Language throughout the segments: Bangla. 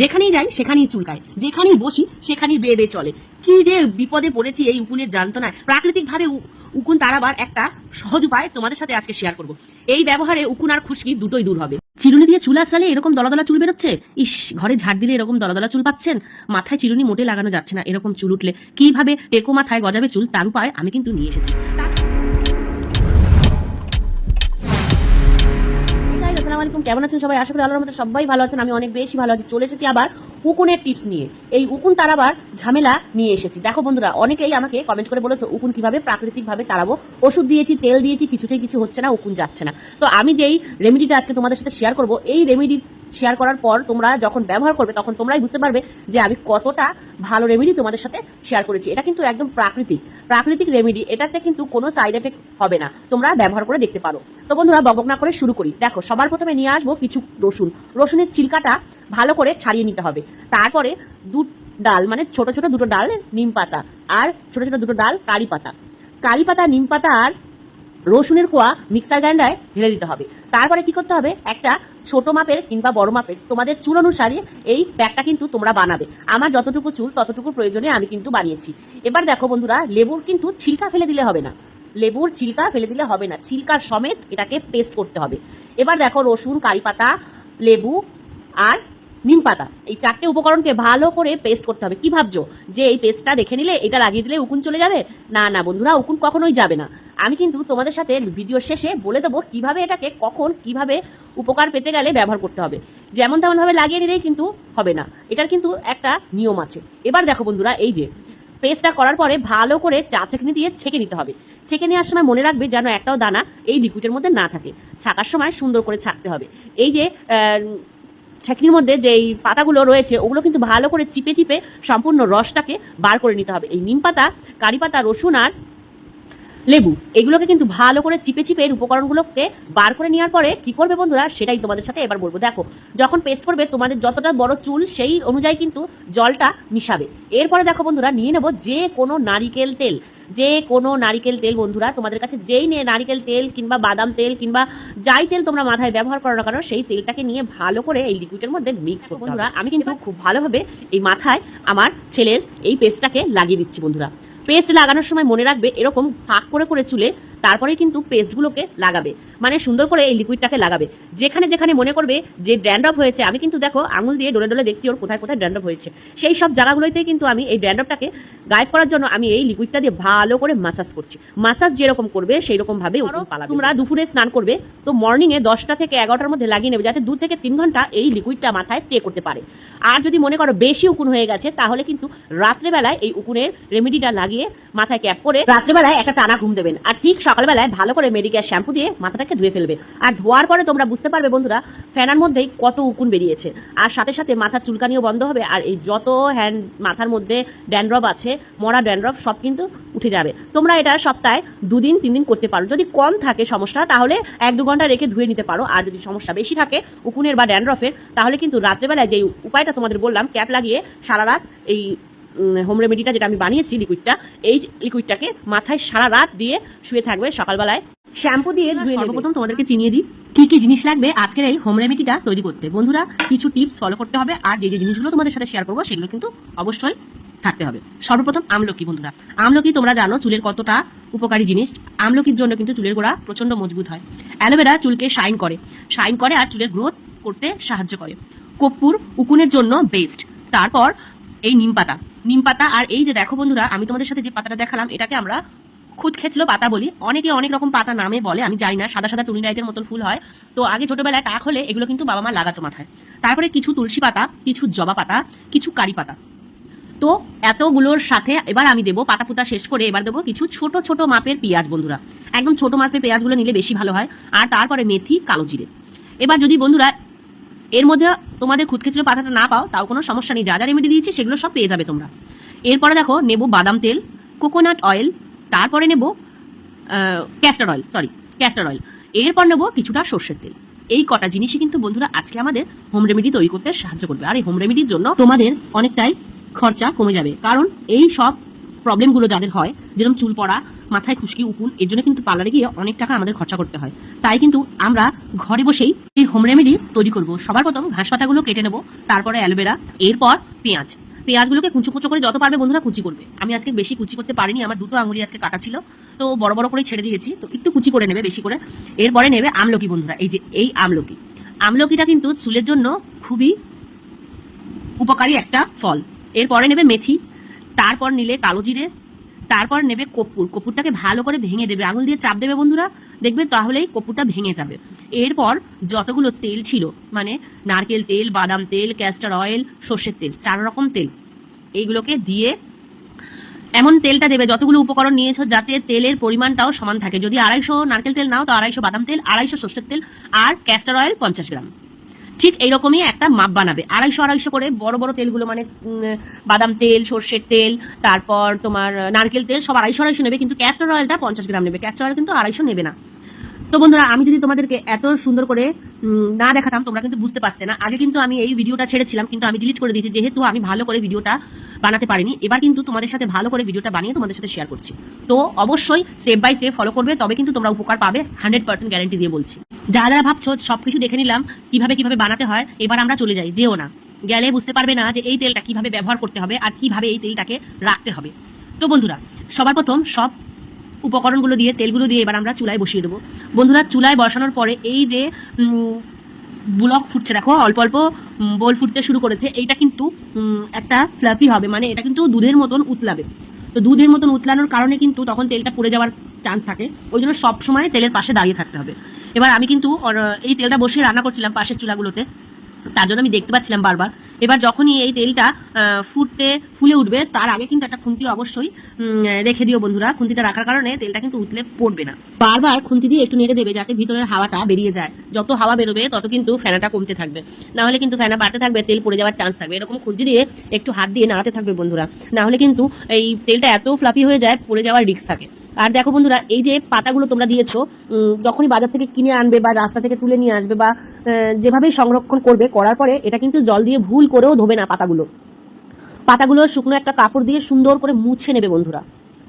যেখানেই যাই, সেখানেই চুলকায় যেখানেই বসি, সেখানেই বেয়ে বেয়ে চলে। কি যে বিপদে পড়েছি এই উকুনের যন্ত্রণায়। প্রাকৃতিকভাবে উকুন তাড়াবার একটা সহজ উপায় তোমাদের সাথে আজকে শেয়ার করব। এই ব্যবহারে উকুন আর খুশকি দুটোই দূর হবে। চিরুনি দিয়ে চুল আঁচড়ালে এরকম দলাদলা চুল বেরোচ্ছে? ইস, ঘরে ঝাড় দিলে এরকম দলাদলা চুল পাচ্ছেন? মাথায় চিরুনি মোটে লাগানো যাচ্ছে না, এরকম চুল উঠলে। কীভাবে টেকো মাথায় গজাবে চুল? তার উপায় আমি কিন্তু নিয়ে এসেছি। আসসালামু আলাইকুম কেমন আছেন সবাই? আশা করি আল্লাহর সবাই ভালো আছেন, আমি অনেক বেশি ভালো আছি। চলে এসেছি আবার উকুনের টিপস নিয়ে। এই উকুন তারাবার ঝামেলা নিয়ে এসেছি। দেখো বন্ধুরা, অনেকেই আমাকে কমেন্ট করে বলেছ, উকুন কীভাবে প্রাকৃতিকভাবে তাড়াবো? ওষুধ দিয়েছি, তেল দিয়েছি, কিছুতেই কিছু হচ্ছে না, উকুন যাচ্ছে না। তো আমি যেই রেমেডিটা আজকে তোমাদের সাথে শেয়ার করব, এই রেমেডি শেয়ার করার পর তোমরা যখন ব্যবহার করবে, তখন তোমরাই বুঝতে পারবে যে আমি কতটা ভালো রেমেডি তোমাদের সাথে শেয়ার করেছি। এটা কিন্তু একদম প্রাকৃতিক। প্রাকৃতিক রেমেডি এটাতে কিন্তু কোনো সাইড এফেক্ট হবে না। তোমরা ব্যবহার করে দেখতে পারো। তো বন্ধুরা বকবক না করে শুরু করি। দেখো, সবার প্রথমে নিয়ে আসব কিছু রসুন। রসুনের চিলকাটা ভালো করে ছাড়িয়ে নিতে হবে। তারপরে দু ডাল মানে ছোট ছোট দুটো ডাল, নিম পাতা, আর ছোট ছোট দুটো ডাল, কারি পাতা। কারি পাতা, নিম পাতা আর রসুনের কোয়া মিক্সার গ্রাইন্ডারে ঢেলে দিতে হবে। তারপরে কি করতে হবে? একটা ছোট মাপের কিংবা বড় মাপের তোমাদের চুল অনুসারে এই প্যাকটা কিন্তু তোমরা বানাবে। আমার যতটুকু চুল, ততটুকু প্রয়োজনে আমি কিন্তু বানিয়েছি। এবার দেখো বন্ধুরা, লেবুর কিন্তু ছিলকা ফেলে দিলে হবে না। লেবুর ছিলকা ফেলে দিলে হবে না। ছিলকার সমেত এটাকে পেস্ট করতে হবে। এবার দেখো রসুন কারিপাতা লেবু আর নিম পাতা। এই চারটে উপকরণকে ভালো করে পেস্ট করতে হবে। কি ভাবছ? যে এই পেস্টটা দেখে নিলে এটা লাগিয়ে দিলে উকুন চলে যাবে? না না বন্ধুরা, উকুন কখনোই যাবে না। আমি কিন্তু তোমাদের সাথে ভিডিও শেষে বলে দেবো কীভাবে এটাকে কখন কীভাবে উপকার পেতে গেলে ব্যবহার করতে হবে। যেমন তেমনভাবে লাগিয়ে নিলেই কিন্তু হবে না। এটার কিন্তু একটা নিয়ম আছে। এবার দেখো বন্ধুরা, এই যে পেস্টটা করার পরে ভালো করে চা চেকনি দিয়ে ছেঁকে নিতে হবে। ছেঁকে নেওয়ার সময় মনে রাখবে যেন একটাও দানা এই লিকুইডের মধ্যে না থাকে। ছাকার সময় সুন্দর করে ছাকতে হবে। এই যে ছাকনির মধ্যে যে এই পাতাগুলো রয়েছে, ওগুলো কিন্তু ভালো করে চিপে চিপে সম্পূর্ণ রসটাকে বার করে নিতে হবে। এই নিম পাতা, কারি পাতা, রসুন আর লেবু, এগুলোকে কিন্তু ভালো করে চিপে চিপে এর উপকরণগুলোকে বার করে নেওয়ার পরে কি করবে বন্ধুরা? সেটাই তোমাদের সাথে এবার বলব। দেখো, যখন পেস্ট করবে, তোমাদের যতটা বড় চুল, সেই অনুযায়ী কিন্তু জলটা মিশাবে। এরপরে দেখো বন্ধুরা, নিয়ে নেব যে কোনো নারিকেল তেল। যে কোনো নারিকেল তেল বন্ধুরা তোমাদের কাছে যেই নিয়ে নারিকেল তেল কিংবা বাদাম তেল কিংবা যাই তেল তোমরা মাথায় ব্যবহার করো না কেন সেই তেলটাকে নিয়ে ভালো করে এই লিকুইডের মধ্যে মিক্স করো বন্ধুরা আমি কিন্তু খুব ভালোভাবে এই মাথায় আমার ছেলের এই পেস্টটাকে লাগিয়ে দিচ্ছি বন্ধুরা। পেস্ট লাগানোর সময় মনে রাখবে এরকম ফাঁক করে করে চুলে তারপরে কিন্তু পেস্টগুলোকে লাগাবে। মানে সুন্দর করে এই লিকুইডটাকে লাগাবে। যেখানে যেখানে মনে করবে যে ড্যান্ড্রপ হয়েছে আমি কিন্তু দেখো আঙুল দিয়ে ডলে ডোলে দেখছি ওর কোথায় কোথায় ড্যান্ড্রপ হয়েছে। সেই সব জায়গাগুলোতেই কিন্তু আমি এই ড্যান্ড্রপটাকে গায়েব করার জন্য আমি এই লিকুইডটা দিয়ে ভালো করে মাসাজ করছি। মাসাজ যেরকম করবে সেই রকমভাবে তোমরা দুপুরে স্নান করবে তো মর্নিং এ দশটা থেকে এগারোটার মধ্যে লাগিয়ে নেবে যাতে দু থেকে তিন ঘণ্টা এই লিকুইডটা মাথায় স্টে করতে পারে। আর যদি মনে করো বেশি উকুন হয়ে গেছে তাহলে কিন্তু রাত্রেবেলায় এই উকুনের রেমেডিটা লাগিয়ে মাথায় ক্যাপ করে রাত্রেবেলায় একটা টানা ঘুম দেবেন। আর ঠিক সকালবেলায় ভালো করে মেডিকেয়ার শ্যাম্পু দিয়ে মাথাটাকে ধুয়ে ফেলবে। আর ধোয়ার পরে তোমরা বুঝতে পারবে বন্ধুরা ফ্যানার মধ্যেই কত উকুন বেরিয়েছে। আর সাথে সাথে মাথার চুলকানিও বন্ধ হবে, আর এই যত হ্যান্ড মাথার মধ্যে ড্যান্ড্রপ আছে, মরা ড্যান্ড্রপ সব কিন্তু উঠে যাবে। তোমরা এটা সপ্তাহে দুদিন তিন দিন করতে পারো। যদি কম থাকে সমস্যা, তাহলে এক দু ঘণ্টা রেখে ধুয়ে নিতে পারো। আর যদি সমস্যা বেশি থাকে উকুনের বা ড্যান্ড্রফের তাহলে কিন্তু রাত্রেবেলায় যে উপায়টা তোমাদের বললাম, ক্যাপ লাগিয়ে সারা রাত এই হোম রেমেডিটা যেটা আমি বানিয়েছি লিকুইডটা এই লিকুইডটাকে মাথায় সারা রাত দিয়ে শুয়ে থাকবে সকালবেলায়। শ্যাম্পু দিয়ে ধুয়ে নেবে। সর্বপ্রথম তোমাদেরকে চিনিয়ে দিই, কি কি জিনিস লাগবে আজকের এই হোম রেমেডিটা তৈরি করতে। বন্ধুরা, কিছু টিপস ফলো করতে হবে, আর যে যে জিনিসগুলো তোমাদের সাথে শেয়ার করব, সেগুলো কিন্তু অবশ্যই থাকতে হবে। সর্বপ্রথম আমলকি, বন্ধুরা। আমলকি তোমরা জানো চুলের কতটা উপকারী জিনিস। আমলকির জন্য কিন্তু চুলের গোড়া প্রচণ্ড মজবুত হয়। অ্যালোভেরা চুলকে শাইন করে। শাইন করে আর চুলের গ্রোথ করতে সাহায্য করে। কর্পূর উকুনের জন্য বেস্ট তারপর এই নিম পাতা। নিম পাতা আর এই যে দেখো বন্ধুরা, আমি তোমাদের সাথে যে পাতাটা দেখালাম, এটাকে আমরা খুদ খেচলো পাতা বলি। অনেকে অনেক রকম পাতা নামে বলে, আমি জানি না, সাদা সাদা টুনি লাইটের মতন ফুল হয়। তো আগে ছোটবেলায় টাক হলে এগুলো কিন্তু বাবা মা লাগাতো মাথায়। তারপরে কিছু তুলসী পাতা, কিছু জবা পাতা, কিছু কারি পাতা। তো এতগুলোর সাথে এবার আমি দেবো পাতা পুতা শেষ করে এবার দেবো কিছু ছোট ছোট মাপের পেঁয়াজ বন্ধুরা। একদম ছোট মাপের পেঁয়াজগুলো নিলে বেশি ভালো হয়। আর তারপরে মেথি, কালো জিরে। এবার যদি বন্ধুরা এর মধ্যে তোমাদের খুদখেচলে পাতাটা না পাও, তাও কোনো সমস্যা নেই। যা যা রেমেডি দিয়েছি, সেগুলো সব পেয়ে যাবে তোমরা। এরপরে দেখো, নেব বাদাম তেল কোকোনাট অয়েল তারপরে নেব castor oil sorry castor oil এরপর নেব কিছুটা সর্ষের তেল। এই কটা জিনিসই কিন্তু বন্ধুরা আজকে আমাদের হোম রেমেডি তৈরি করতে সাহায্য করবে। আর এই হোম রেমেডির জন্য তোমাদের অনেকটাই খরচা কমে যাবে। কারণ এই সব প্রবলেমগুলো যাদের হয়, যেরকম চুল পড়া মাথায় খুশকি, উকুন, এর জন্য কিন্তু পার্লারে গিয়ে অনেক টাকা আমাদের খরচা করতে হয়। তাই কিন্তু আমরা ঘরে বসেই এই হোম রেমেডি তৈরি করব। সবার প্রথম ঘাস পাতাগুলো কেটে নেব, তারপরে অ্যালোভেরা, এরপর পেঁয়াজ। পেঁয়াজগুলোকে কুচো কুচো করে যত পারবে বন্ধুরা কুচি করবে। আমি আজকে বেশি কুচি করতে পারিনি, আমার দুটো আঙুলি আজকে কাটা ছিল। তো বড় বড় করে ছেড়ে দিয়েছি, তো একটু কুচি করে নেবে বেশি করে। এরপরে নেবে আমলকি বন্ধুরা, এই যে এই আমলকি। আমলকিটা কিন্তু চুলের জন্য খুবই উপকারী একটা ফল। এরপরে নেবে মেথি, তারপর নিলে কালো জিরে তারপর নেবে কর্পূর কর্পূরটাকে ভালো করে ভেঙে দেবে, আঙুল দিয়ে চাপ দেবে বন্ধুরা। দেখবে তাহলেই কর্পূরটা ভেঙে যাবে। এরপর যতগুলো তেল ছিল মানে নারকেল তেল, বাদাম তেল ক্যাস্টার অয়েল সর্ষের তেল, চার রকম তেল, এইগুলোকে দিয়ে এমন তেলটা দেবে, যতগুলো উপকরণ নিয়েছো, যাতে তেলের পরিমাণটাও সমান থাকে। যদি আড়াইশো নারকেল তেল নাও, তো আড়াইশো বাদাম তেল, আড়াইশো সর্ষের তেল, আর ক্যাস্টার অয়েল পঞ্চাশ গ্রাম। ঠিক এইরকমই একটা মাপ বানাবে। আড়াইশো আড়াইশো করে বড় বড় তেলগুলো মানে বাদাম তেল, সর্ষের তেল, তারপর তোমার, নারকেল তেল সব আড়াইশো আড়াইশো নেবে, কিন্তু ক্যাস্টার অয়েলটা পঞ্চাশ গ্রাম নেবে। ক্যাস্টার অয়েল কিন্তু আড়াইশো নেবে না। তো বন্ধুরা, আমি যদি তোমাদেরকে এত সুন্দর করে না দেখাতাম, তোমরা কিন্তু বুঝতে পারতে না। আগে কিন্তু আমি এই ভিডিওটা ছেড়েছিলাম, কিন্তু আমি ডিলিট করে দিয়েছি, যেহেতু আমি ভালো করে ভিডিওটা বানাতে পারিনি, এবার কিন্তু তোমাদের সাথে ভালো করে ভিডিওটা বানিয়ে তোমাদের সাথে শেয়ার করছি। তো অবশ্যই স্টেপ বাই স্টেপ ফলো করবে, তবে কিন্তু তোমরা উপকার পাবে হান্ড্রেড পার্সেন্ট গ্যারেন্টি দিয়ে বলছি। যারা যারা ভাবছ সবকিছু দেখে নিলাম, কীভাবে কীভাবে বানাতে হয়, এবার আমরা চলে যাই, যেও না। গেলে বুঝতে পারবে না যে এই তেলটা কীভাবে ব্যবহার করতে হবে, আর কীভাবে এই তেলটাকে রাখতে হবে। তো বন্ধুরা, সবার প্রথম সব উপকরণগুলো দিয়ে, তেলগুলো দিয়ে এবার আমরা চুলায় বসিয়ে দেবো। বন্ধুরা, চুলায় বসানোর পরে এই যে ব্লক ফুটছে, দেখো, অল্প অল্প বোল ফুটতে শুরু করেছে, এইটা কিন্তু একটা ফ্লাফি হবে মানে এটা কিন্তু দুধের মতন উতলাবে। তো দুধের মতন উতলানোর কারণে কিন্তু তখন তেলটা পড়ে যাওয়ার চান্স থাকে, ওই জন্য সবসময় তেলের পাশে দাঁড়িয়ে থাকতে হবে। এবার আমি কিন্তু এই তেলটা বসিয়ে রান্না করছিলাম পাশের চুলাগুলোতে, তার জন্য আমি দেখতে পাচ্ছিলাম বারবার। এবার যখনই এই তেলটা ফুটতে ফুলে উঠবে তার আগে কিন্তু একটা খুন্তি অবশ্যই রেখে দিও বন্ধুরা। খুন্তিটা রাখার কারণে তেলটা কিন্তু উতলে পড়বে না। বারবার খুন্তি দিয়ে একটু নেড়ে দেবে যাতে ভিতরের হাওয়াটা বেরিয়ে যায়। যত হাওয়া বেরোবে তত কিন্তু ফেনাটা কমতে থাকবে। না হলে কিন্তু ফেনা বাড়তে থাকবে তেল পড়ে যাওয়ার চান্স থাকবে। এরকম খুন্তি দিয়ে একটু হাত দিয়ে নাড়াতে থাকবে বন্ধুরা। না হলে কিন্তু এই তেলটা এত ফ্লাফি হয়ে যায় পড়ে যাওয়ার রিস্ক থাকে। আর দেখো বন্ধুরা এই যে পাতাগুলো তোমরা দিয়েছ যখনই বাজার থেকে কিনে আনবে বা রাস্তা থেকে তুলে নিয়ে আসবে বা আহ, যেভাবেই সংরক্ষণ করবে করার পরে এটা কিন্তু জল দিয়ে ভুল করেও ধোবে না পাতাগুলো। পাতাগুলো শুকনো একটা কাপড় দিয়ে সুন্দর করে মুছে নেবে বন্ধুরা।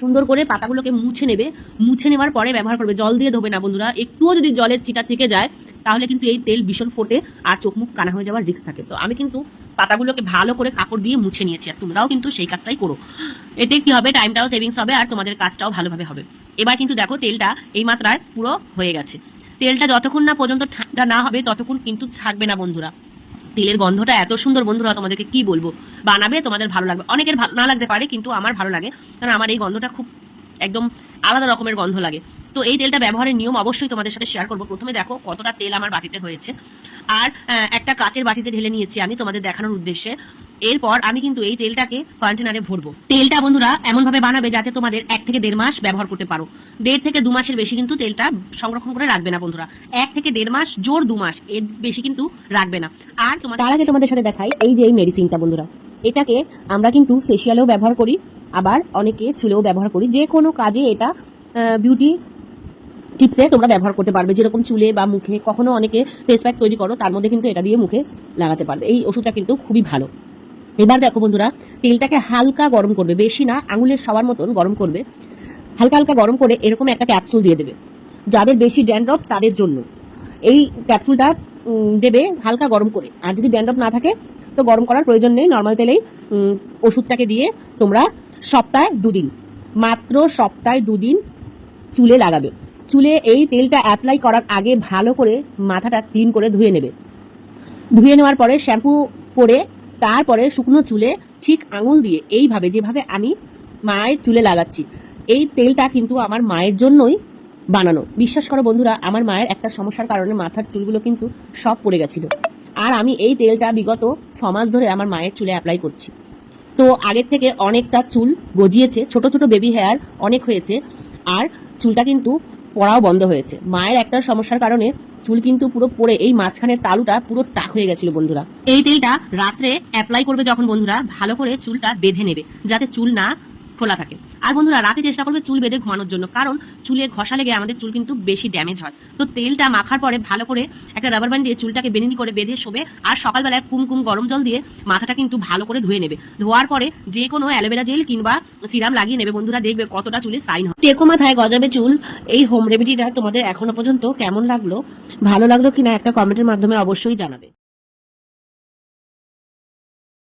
সুন্দর করে পাতাগুলোকে মুছে নেবে। মুছে নেওয়ার পরে ব্যবহার করবে। জল দিয়ে ধোবে না বন্ধুরা। একটুও যদি জলের চিটা থেকে যায়, তাহলে কিন্তু এই তেল ভীষণ ফোটে আর চোখ মুখ কানা হয়ে যাওয়ার রিস্ক থাকে। তো আমি কিন্তু পাতাগুলোকে ভালো করে কাপড় দিয়ে মুছে নিয়েছি আর তোমরাও কিন্তু সেই কাজটাই করো। এতে কি হবে? টাইমটাও সেভিংস হবে আর তোমাদের কাজটাও ভালোভাবে হবে। এবার কিন্তু দেখো তেলটা এই মাত্রায় পুরো হয়ে গেছে। তেলটা যতক্ষণ না পর্যন্ত ঠান্ডা না হবে, ততক্ষণ কিন্তু থাকবে না বন্ধুরা। তেলের গন্ধটা এত সুন্দর, বন্ধুরা, তোমাদেরকে কি বলব? বানাবে, তোমাদের ভালো লাগবে। অনেকের না লাগতে পারে, কিন্তু আমার ভালো লাগে। কারণ আমার এই গন্ধটা খুব একদম আলাদা রকমের গন্ধ লাগে। তো এই তেলটা ব্যবহারের নিয়ম অবশ্যই তোমাদের সাথে শেয়ার করব। প্রথমে দেখো কতটা তেল আমার বাটিতে হয়েছে। আর একটা কাচের বাটিতে ঢেলে নিয়েছি আমি তোমাদের দেখানোর উদ্দেশ্যে। এরপর আমি কিন্তু এই তেলটাকে কন্টেনারে ভরবো। তেলটা বন্ধুরা এমন ভাবে বানাবে যাতে তোমাদের এক থেকে দেড় মাস ব্যবহার করতে পারো। দেড় থেকে দু মাসের বেশি কিন্তু তেলটা সংরক্ষণ করে রাখবে না বন্ধুরা। এক থেকে দেড় মাস, জোর দু মাস, এর বেশি কিন্তু রাখবে না। আর তোমার তার আগে তোমাদের সাথে দেখাই এই যে এই মেডিসিনটা বন্ধুরা। এটাকে আমরা কিন্তু ফেসিয়ালেও ব্যবহার করি, আবার অনেকে চুলেও ব্যবহার করি। যে কোনো কাজে এটা বিউটি টিপসে তোমরা ব্যবহার করতে পারবে। যেরকম চুলে বা মুখে কখনো অনেকে ফেস প্যাক তৈরি করো, তার মধ্যে কিন্তু এটা দিয়ে মুখে লাগাতে পারবে। এই ওষুধটা কিন্তু খুবই ভালো। এবার দেখো বন্ধুরা, তেলটাকে হালকা গরম করবে, বেশি না, আঙুলের সবার মতন গরম করবে। হালকা হালকা গরম করে এরকম একটা ক্যাপসুল দিয়ে দেবে, যাদের বেশি ড্যান্ড্রফ তাদের জন্য। এই ক্যাপসুলটা দেবে হালকা গরম করে। আর যদি ড্যান্ড্রফ না থাকে, তো গরম করার প্রয়োজন নেই নর্মাল তেলেই ওষুধটাকে দিয়ে তোমরা সপ্তাহে দুদিন, মাত্র সপ্তাহে দুদিন চুলে লাগাবে। চুলে এই তেলটা অ্যাপ্লাই করার আগে ভালো করে মাথাটা ক্লিন করে ধুয়ে নেবে। ধুয়ে নেওয়ার পরে শ্যাম্পু করে তারপরে শুকনো চুলে ঠিক আঙুল দিয়ে এইভাবে, যেভাবে আমি মায়ের চুলে লাগাচ্ছি, এই তেলটা কিন্তু আমার মায়ের জন্যই বানানো। বিশ্বাস করো বন্ধুরা, আমার মায়ের একটা সমস্যার কারণে মাথার চুলগুলো কিন্তু সব পড়ে গেছিল। আর আমি এই তেলটা বিগত ছ মাস ধরে আমার মায়ের চুলে অ্যাপ্লাই করছি। তো আগের থেকে অনেকটা চুল গজিয়েছে, ছোট ছোট বেবি হেয়ার অনেক হয়েছে, আর চুলটা কিন্তু পড়াও বন্ধ হয়েছে। মায়ের একটা সমস্যার কারণে চুল কিন্তু পুরো পড়ে, এই মাঝখানের তালুটা পুরো টাক হয়ে গেছিল বন্ধুরা। এই তেলটা রাত্রে অ্যাপ্লাই করবে যখন বন্ধুরা, ভালো করে চুলটা বেঁধে নেবে, যাতে চুল না খোলা থাকে। আর বন্ধুরা, রাতে চেষ্টা করবে চুল বেঁধে ঘুমানোর জন্য, কারণ চুলে ঘষা লেগে আমাদের চুল কিন্তু বেশি ড্যামেজ হয়। তো তেলটা মাখার পরে ভালো করে একটা রাবার ব্যান্ড দিয়ে চুলটাকে বেনিনি করে বেঁধে শোবে, আর সকালবেলায় কুমকুম গরম জল দিয়ে মাথাটা কিন্তু ভালো করে ধুয়ে নেবে। ধোয়ার পরে যে কোনো অ্যালোভেরা জেল কিংবা সিরাম লাগিয়ে নেবে, বন্ধুরা দেখবে কতটা চুলে সাইন হয়। টেকো মাথায় গজাবে চুল, এই হোম রেমেডিটা তোমাদের এখনও পর্যন্ত কেমন লাগল? ভালো লাগল কিনা একটা কমেন্টের মাধ্যমে অবশ্যই জানাবে।